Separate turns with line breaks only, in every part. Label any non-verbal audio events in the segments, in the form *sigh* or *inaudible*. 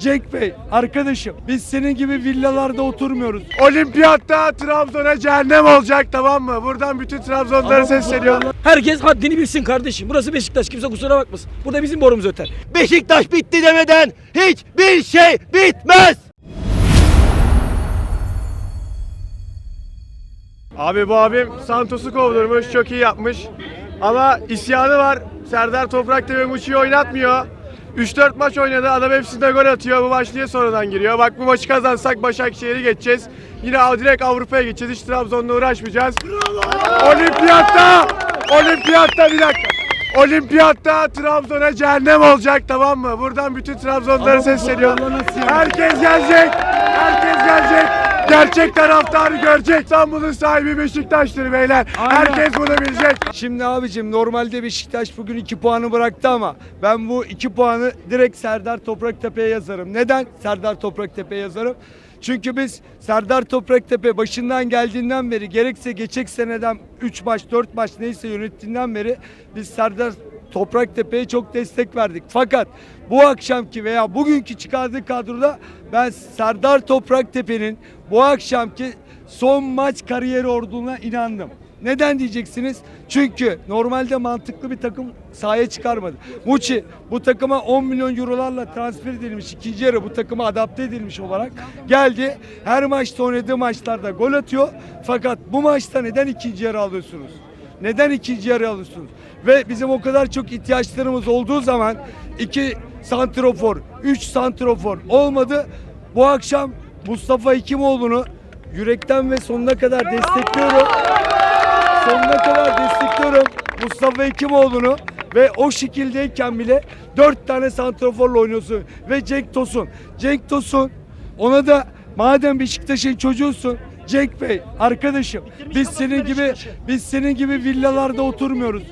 Cenk Bey arkadaşım biz senin gibi villalarda oturmuyoruz.
Olimpiyatta Trabzon'a cehennem olacak tamam mı? Buradan bütün Trabzonlara sesleniyorum.
Herkes haddini bilsin kardeşim. Burası Beşiktaş kimse kusura bakmasın. Burada bizim borumuz öter.
Beşiktaş bitti demeden hiçbir şey bitmez.
Abi bu abim Santos'u kovdurmuş, çok iyi yapmış. Ama isyanı var. Serdar Toprak Tepe Muçi'yi oynatmıyor. 3-4 maç oynadı, adam hepsinde gol atıyor. Bu maç niye sonradan giriyor? Bak bu maçı kazansak Başakşehir'i geçeceğiz. Yine direkt Avrupa'ya geçeceğiz. Hiç Trabzon'la uğraşmayacağız. Olimpiyatta! Olimpiyatta bir dakika. Olimpiyatta Trabzon'a cehennem olacak tamam mı? Buradan bütün Trabzonlara sesleniyorum. Herkes gelecek. Herkes gelecek. Gerçek taraftarı görecek. İstanbul'un sahibi Beşiktaş'tır beyler. Herkes bunu bilecek.
Şimdi abicim normalde Beşiktaş bugün 2 puanı bıraktı ama ben bu 2 puanı direkt Serdar Topraktepe'ye yazarım. Neden Serdar Topraktepe'ye yazarım? Çünkü biz Serdar Topraktepe başından geldiğinden beri gerekse geçek seneden 3 maç 4 maç neyse yönettiğinden beri biz Serdar Topraktepe'ye çok destek verdik. Fakat bu akşamki veya bugünkü çıkardığı kadroda ben Serdar Topraktepe'nin bu akşamki son maç kariyeri olduğuna inandım. Neden diyeceksiniz? Çünkü normalde mantıklı bir takım sahaya çıkarmadı. Muçi bu takıma 10 milyon eurolarla transfer edilmiş ikinci yarı bu takıma adapte edilmiş olarak geldi. Her maçta oynadığı maçlarda gol atıyor. Fakat bu maçta neden ikinci yarı alıyorsunuz? Neden ikinci yarı alıyorsunuz? Ve bizim o kadar çok ihtiyaçlarımız olduğu zaman iki santrofor, üç santrofor olmadı. Bu akşam Mustafa Hekimoğlu'nu yürekten ve sonuna kadar destekliyorum sonuna kadar destekliyorum Mustafa Hekimoğlu'nu ve o şekildeyken bile dört tane santraforla oynuyorsun ve Cenk Tosun. Cenk Tosun ona da madem Beşiktaş'ın çocuğusun Cenk Bey arkadaşım biz senin gibi biz senin gibi villalarda oturmuyoruz.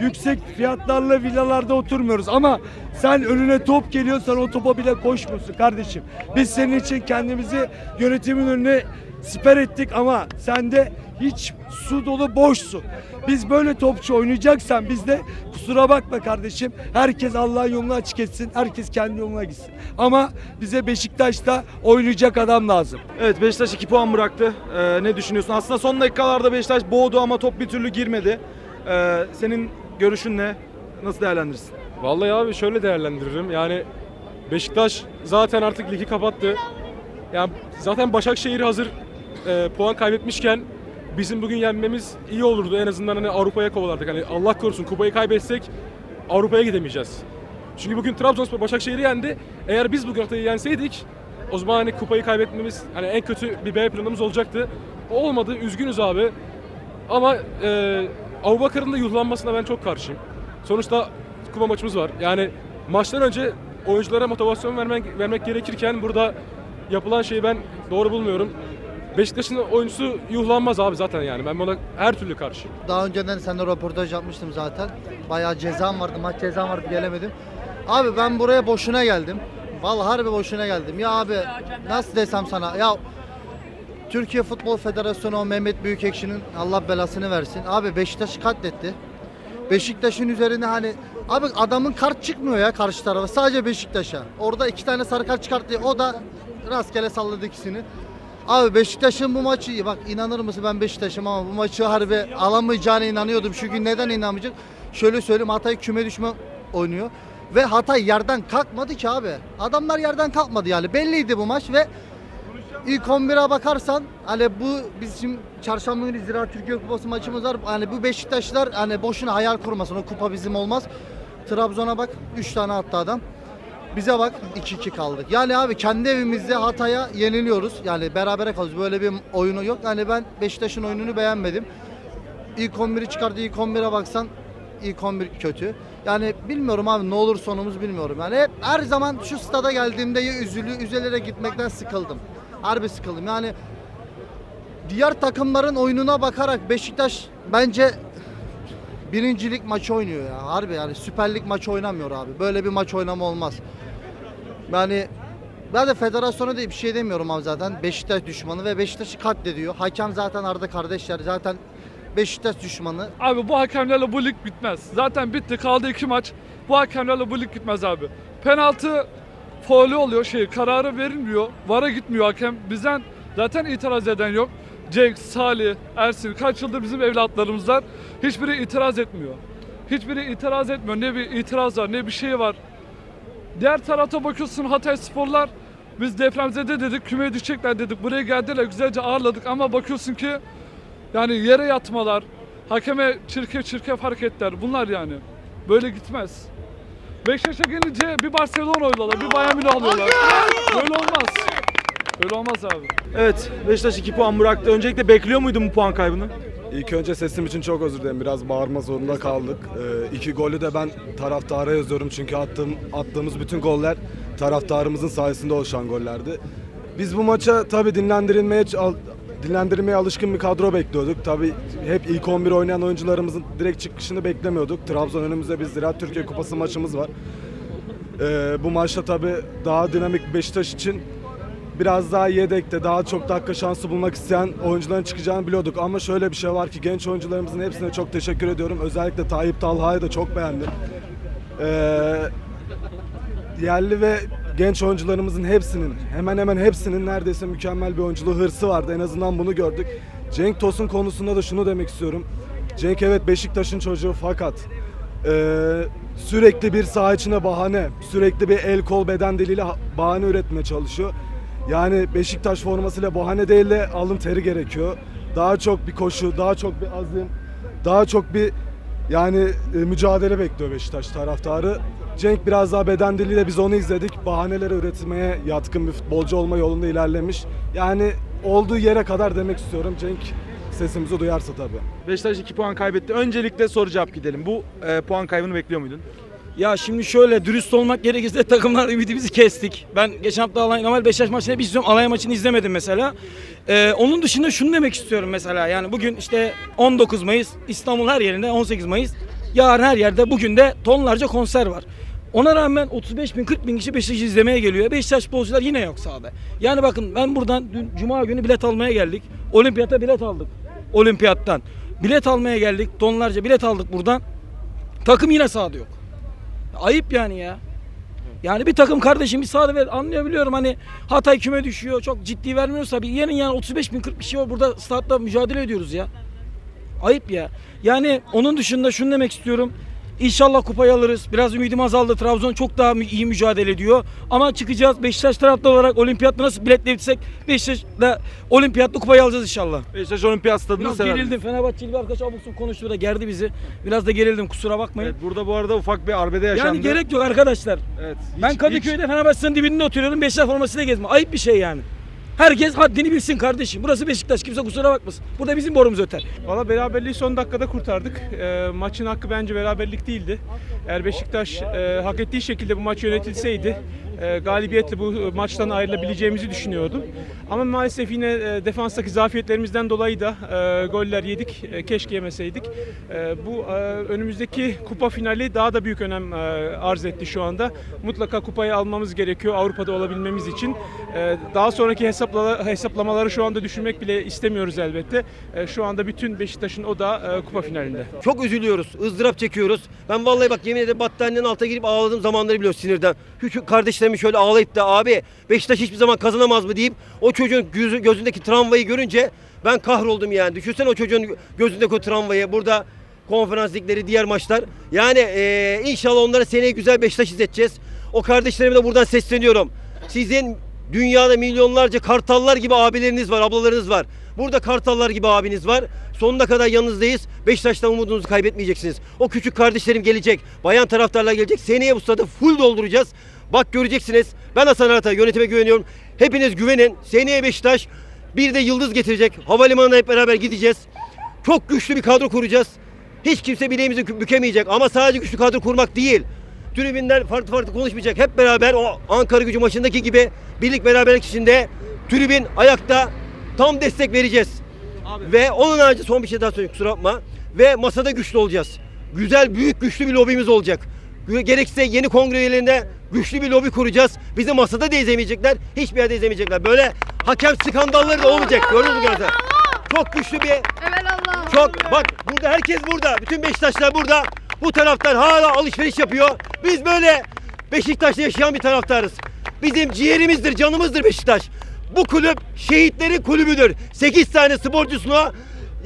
Yüksek fiyatlarla villalarda oturmuyoruz ama sen önüne top geliyorsan o topa bile koşmuyorsun kardeşim. Biz senin için kendimizi yönetimin önüne siper ettik ama sende hiç su dolu boş su. Biz böyle topçu oynayacaksan biz de kusura bakma kardeşim. Herkes Allah'ın yolunu açık etsin. Herkes kendi yoluna gitsin. Ama bize Beşiktaş'ta oynayacak adam lazım.
Evet Beşiktaş 2 puan bıraktı. Ee, ne düşünüyorsun? Aslında son dakikalarda Beşiktaş boğdu ama top bir türlü girmedi. Ee, senin görüşün ne? Nasıl değerlendirirsin?
Vallahi abi şöyle değerlendiririm. Yani Beşiktaş zaten artık ligi kapattı. Yani zaten Başakşehir hazır e, puan kaybetmişken bizim bugün yenmemiz iyi olurdu. En azından hani Avrupa'ya kovalardık. Hani Allah korusun kupayı kaybetsek Avrupa'ya gidemeyeceğiz. Çünkü bugün Trabzonspor Başakşehir'i yendi. Eğer biz bugün Hatay'ı yenseydik o zaman hani kupayı kaybetmemiz hani en kötü bir B planımız olacaktı. Olmadı. Üzgünüz abi. Ama e, Abubakar'ın da yuhlanmasına ben çok karşıyım. Sonuçta kupa maçımız var. Yani maçtan önce oyunculara motivasyon vermek, vermek gerekirken burada yapılan şeyi ben doğru bulmuyorum. Beşiktaş'ın oyuncusu yuhlanmaz abi zaten yani. Ben buna her türlü karşıyım.
Daha önceden seninle röportaj yapmıştım zaten. Bayağı cezam vardı, maç cezam vardı gelemedim. Abi ben buraya boşuna geldim. Vallahi harbi boşuna geldim. Ya abi nasıl desem sana ya Türkiye Futbol Federasyonu o Mehmet Büyükekşi'nin Allah belasını versin. Abi Beşiktaş'ı katletti. Beşiktaş'ın üzerine hani abi adamın kart çıkmıyor ya karşı tarafa. Sadece Beşiktaş'a. Orada iki tane sarı kart çıkarttı. O da rastgele salladı ikisini. Abi Beşiktaş'ın bu maçı bak inanır mısın ben Beşiktaş'ım ama bu maçı harbi alamayacağına inanıyordum. Çünkü neden inanmayacak? Şöyle söyleyeyim Hatay küme düşme oynuyor. Ve Hatay yerden kalkmadı ki abi. Adamlar yerden kalkmadı yani. Belliydi bu maç ve İlk 11'e bakarsan hani bu bizim çarşamba günü Ziraat Türkiye Kupası maçımız var. Hani bu Beşiktaşlar hani boşuna hayal kurmasın. O kupa bizim olmaz. Trabzon'a bak 3 tane attı adam. Bize bak 2-2 kaldık. Yani abi kendi evimizde Hatay'a yeniliyoruz. Yani berabere kalıyoruz. Böyle bir oyunu yok. Yani ben Beşiktaş'ın oyununu beğenmedim. İlk 11'i çıkardı. İlk 11'e baksan ilk 11 kötü. Yani bilmiyorum abi ne olur sonumuz bilmiyorum. Yani hep her zaman şu stada geldiğimde ya üzülü, üzülerek gitmekten sıkıldım. Harbi sıkıldım. Yani diğer takımların oyununa bakarak Beşiktaş bence birincilik maçı oynuyor ya. Harbi yani Süper Lig maçı oynamıyor abi. Böyle bir maç oynama olmaz. Yani ben de federasyona da bir şey demiyorum abi zaten. Beşiktaş düşmanı ve Beşiktaş'ı katlediyor. Hakem zaten Arda kardeşler. Zaten Beşiktaş düşmanı.
Abi bu hakemlerle bu lig bitmez. Zaten bitti. Kaldı iki maç. Bu hakemlerle bu lig bitmez abi. Penaltı faulü oluyor şey kararı verilmiyor. VAR'a gitmiyor hakem. Bizden zaten itiraz eden yok. Cenk, Salih, Ersin kaç yıldır bizim evlatlarımızlar hiçbiri itiraz etmiyor. Hiçbiri itiraz etmiyor. Ne bir itiraz var ne bir şey var. Diğer tarafta bakıyorsun Hatay Sporlar biz depremzede dedik kümeye düşecekler dedik. Buraya geldiler güzelce ağırladık ama bakıyorsun ki yani yere yatmalar, hakeme çirkef çirkef hareketler bunlar yani. Böyle gitmez. Beşiktaş'a gelince bir Barcelona oynuyorlar, bir Bayern Münih alıyorlar. Böyle olmaz. Böyle olmaz abi.
Evet Beşiktaş 2 puan bıraktı. Öncelikle bekliyor muydun bu puan kaybını?
İlk önce sesim için çok özür dilerim. Biraz bağırma zorunda kaldık. Ee, iki golü de ben taraftara yazıyorum. Çünkü attığım, attığımız bütün goller taraftarımızın sayesinde oluşan gollerdi. Biz bu maça tabii dinlendirilmeye dinlendirilmeye alışkın bir kadro bekliyorduk. Tabii hep ilk 11 oynayan oyuncularımızın direkt çıkışını beklemiyorduk. Trabzon önümüzde bir Ziraat Türkiye Kupası maçımız var. Ee, bu maçta tabii daha dinamik Beşiktaş için biraz daha yedekte daha çok dakika şansı bulmak isteyen oyuncuların çıkacağını biliyorduk. Ama şöyle bir şey var ki genç oyuncularımızın hepsine çok teşekkür ediyorum. Özellikle Tayyip Talha'yı da çok beğendim. Ee, yerli ve genç oyuncularımızın hepsinin hemen hemen hepsinin neredeyse mükemmel bir oyunculuğu hırsı vardı. En azından bunu gördük. Cenk Tosun konusunda da şunu demek istiyorum. Cenk evet Beşiktaş'ın çocuğu fakat ee, sürekli bir saha içine bahane, sürekli bir el kol beden diliyle ha- bahane üretmeye çalışıyor. Yani Beşiktaş formasıyla bahane değil de alın teri gerekiyor. Daha çok bir koşu, daha çok bir azim, daha çok bir yani e, mücadele bekliyor Beşiktaş taraftarı. Cenk biraz daha beden diliyle biz onu izledik. Bahaneleri üretmeye yatkın bir futbolcu olma yolunda ilerlemiş. Yani olduğu yere kadar demek istiyorum. Cenk sesimizi duyarsa tabii.
Beşiktaş 2 puan kaybetti. Öncelikle soru cevap gidelim. Bu e, puan kaybını bekliyor muydun?
Ya şimdi şöyle dürüst olmak gerekirse *laughs* takımlar ümidimizi kestik. Ben geçen hafta Alanya, normal Beşiktaş maçını hep izliyorum. Alanya maçını izlemedim mesela. Ee, onun dışında şunu demek istiyorum mesela. Yani bugün işte 19 Mayıs İstanbul her yerinde 18 Mayıs. Yarın her yerde bugün de tonlarca konser var. Ona rağmen 35 bin 40 bin kişi Beşiktaş'ı izlemeye geliyor. Beşiktaş futbolcular yine yok sahada. Yani bakın ben buradan dün Cuma günü bilet almaya geldik. Olimpiyata bilet aldık. Olimpiyattan. Bilet almaya geldik. Tonlarca bilet aldık buradan. Takım yine sahada yok. Ayıp yani ya. Yani bir takım kardeşim bir sahada ver anlayabiliyorum hani Hatay küme düşüyor çok ciddi vermiyorsa bir yerin yani 35 bin 40 bir şey var burada statta mücadele ediyoruz ya. Ayıp ya. Yani onun dışında şunu demek istiyorum. İnşallah kupayı alırız. Biraz ümidim azaldı. Trabzon çok daha iyi mücadele ediyor. Ama çıkacağız. Beşiktaş taraflı olarak olimpiyatta nasıl biletle gitsek Beşiktaş'la olimpiyatlı kupayı alacağız inşallah.
Beşiktaş Olimpiyat Stadı'nı
Biraz
sever.
gerildim. Fenerbahçeli bir arkadaş abuk konuştu da gerdi bizi. Biraz da gerildim kusura bakmayın.
Evet, burada bu arada ufak bir arbede yaşandı.
yani gerek yok arkadaşlar.
Evet.
Ben
hiç-
Kadıköy'de Fenerbahçe'nin dibinde oturuyorum. Beşiktaş formasıyla gezme. Ayıp bir şey yani. Herkes haddini bilsin kardeşim. Burası Beşiktaş. Kimse kusura bakmasın. Burada bizim borumuz öter.
Valla beraberliği son dakikada kurtardık. Ee, maçın hakkı bence beraberlik değildi. Eğer Beşiktaş e, hak ettiği şekilde bu maç yönetilseydi e, galibiyetle bu maçtan ayrılabileceğimizi düşünüyordum. Ama maalesef yine e, defanstaki zafiyetlerimizden dolayı da e, goller yedik. E, keşke yemeseydik. E, bu e, önümüzdeki kupa finali daha da büyük önem e, arz etti şu anda. Mutlaka kupayı almamız gerekiyor Avrupa'da olabilmemiz için. E, daha sonraki hesapla, hesaplamaları şu anda düşünmek bile istemiyoruz elbette. E, şu anda bütün Beşiktaş'ın o da e, kupa finalinde.
Çok üzülüyoruz, ızdırap çekiyoruz. Ben vallahi bak yemin ederim battaniyenin altına girip ağladığım zamanları biliyoruz sinirden. Küçük kardeşlerimi şöyle ağlayıp da abi Beşiktaş hiçbir zaman kazanamaz mı deyip o çocuğun gözü, gözündeki travmayı görünce ben kahroldum yani. Düşünsene o çocuğun gözündeki o travmayı burada konferans ligleri diğer maçlar. Yani eee, inşallah onlara seneye güzel Beşiktaş izleteceğiz. O kardeşlerime de buradan sesleniyorum. Sizin dünyada milyonlarca kartallar gibi abileriniz var, ablalarınız var. Burada kartallar gibi abiniz var. Sonuna kadar yanınızdayız. Beşiktaş'tan umudunuzu kaybetmeyeceksiniz. O küçük kardeşlerim gelecek. Bayan taraftarlar gelecek. Seneye bu stadı full dolduracağız. Bak göreceksiniz. Ben Hasan Arat'a yönetime güveniyorum. Hepiniz güvenin. Seneye Beşiktaş bir de yıldız getirecek. Havalimanına hep beraber gideceğiz. Çok güçlü bir kadro kuracağız. Hiç kimse bileğimizi bü- bükemeyecek. Ama sadece güçlü kadro kurmak değil. Tribünler farklı farklı konuşmayacak. Hep beraber o Ankara gücü maçındaki gibi birlik beraberlik içinde tribün ayakta tam destek vereceğiz. Ve onun harici son bir şey daha söyleyeyim kusura bakma. Ve masada güçlü olacağız. Güzel, büyük, güçlü bir lobimiz olacak. Gerekirse yeni kongre üyelerinde güçlü bir lobi kuracağız. Bizi masada da izlemeyecekler, hiçbir yerde izlemeyecekler. Böyle hakem skandalları da olmayacak. Gördünüz mü gözler? Çok güçlü bir
Allah.
çok bak burada herkes burada. Bütün Beşiktaşlar burada. Bu taraftar hala alışveriş yapıyor. Biz böyle Beşiktaş'ta yaşayan bir taraftarız. Bizim ciğerimizdir, canımızdır Beşiktaş. Bu kulüp şehitlerin kulübüdür. 8 tane sporcusuna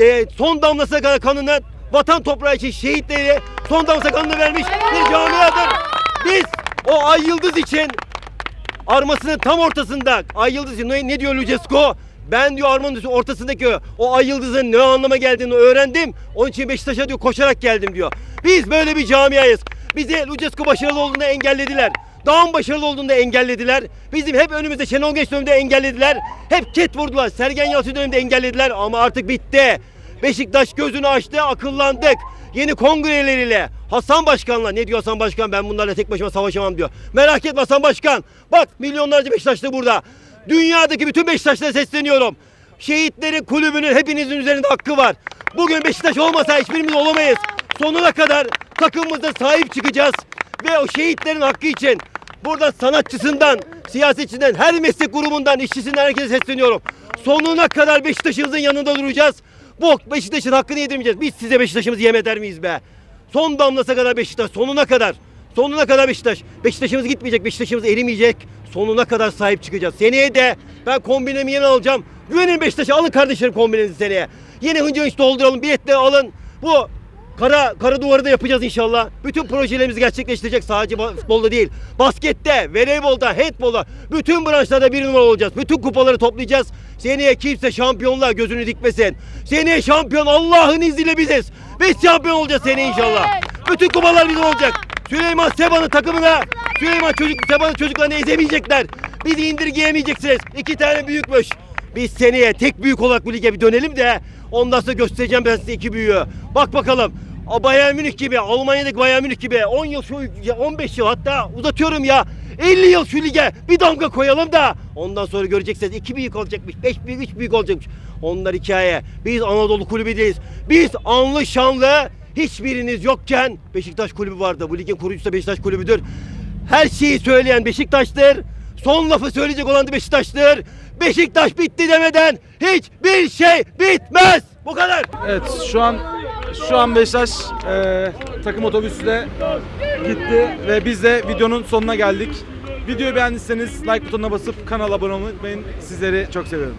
e, son damlasına kadar kanını vatan toprağı için şehitleri son damlasına kanını vermiş bir camiadır. Biz o ay yıldız için armasının tam ortasında ay yıldızı ne, ne diyor Lucescu? Ben diyor armanın ortasındaki o, ay yıldızın ne anlama geldiğini öğrendim. Onun için Beşiktaş'a diyor koşarak geldim diyor. Biz böyle bir camiayız. Bizi Lucescu başarılı olduğunda engellediler. Dağın başarılı olduğunda engellediler. Bizim hep önümüzde Şenol Güneş döneminde engellediler. Hep ket vurdular. Sergen Yalçın döneminde engellediler ama artık bitti. Beşiktaş gözünü açtı, akıllandık. Yeni kongreleriyle Hasan Başkan'la ne diyor Hasan Başkan ben bunlarla tek başıma savaşamam diyor. Merak etme Hasan Başkan. Bak milyonlarca Beşiktaşlı burada. Dünyadaki bütün Beşiktaşlara sesleniyorum. Şehitlerin kulübünün hepinizin üzerinde hakkı var. Bugün Beşiktaş olmasa hiçbirimiz olamayız. Sonuna kadar takımımıza sahip çıkacağız. Ve o şehitlerin hakkı için burada sanatçısından, siyasetçisinden, her meslek grubundan, işçisinden herkese sesleniyorum. Sonuna kadar Beşiktaş'ımızın yanında duracağız. Bu Beşiktaş'ın hakkını yedirmeyeceğiz. Biz size Beşiktaş'ımızı yem eder miyiz be? Son damlası kadar Beşiktaş, sonuna kadar. Sonuna kadar Beşiktaş. Beşiktaş'ımız gitmeyecek, Beşiktaş'ımız erimeyecek. Sonuna kadar sahip çıkacağız. Seneye de ben kombinemi yeni alacağım. Güvenin Beşiktaş'a alın kardeşlerim kombinenizi seneye. Yeni hınca hınç dolduralım, biletleri alın. Bu Kara, kara duvarı da yapacağız inşallah. Bütün projelerimizi gerçekleştirecek sadece futbolda değil. Baskette, voleybolda, handbolda, bütün branşlarda bir numara olacağız. Bütün kupaları toplayacağız. Seneye kimse şampiyonluğa gözünü dikmesin. Seneye şampiyon Allah'ın izniyle biziz. Biz şampiyon olacağız seneye inşallah. Bütün kupalar bizim olacak. Süleyman Seba'nın takımına, Süleyman çocuk, Seba'nın çocuklarını ezemeyecekler. Bizi indirgeyemeyeceksiniz. İki tane büyükmüş. Biz seneye tek büyük olarak bu lige bir dönelim de ondan sonra göstereceğim ben size iki büyüğü. Bak bakalım. Bayern Münih gibi, Almanya'daki Bayern Münih gibi 10 yıl şu ya 15 yıl hatta uzatıyorum ya 50 yıl şu lige bir damga koyalım da ondan sonra göreceksiniz iki büyük olacakmış, beş büyük, üç büyük olacakmış. Onlar hikaye. Biz Anadolu kulübü değiliz. Biz anlı şanlı hiçbiriniz yokken Beşiktaş kulübü vardı. Bu ligin kurucusu da Beşiktaş kulübüdür. Her şeyi söyleyen Beşiktaş'tır. Son lafı söyleyecek olan da Beşiktaş'tır. Beşiktaş bitti demeden hiçbir şey bitmez. Bu kadar.
Evet şu an şu an Beşiktaş e, takım otobüsü de gitti ve biz de videonun sonuna geldik. Videoyu beğendiyseniz like butonuna basıp kanala abone olmayı unutmayın. Sizleri çok seviyorum.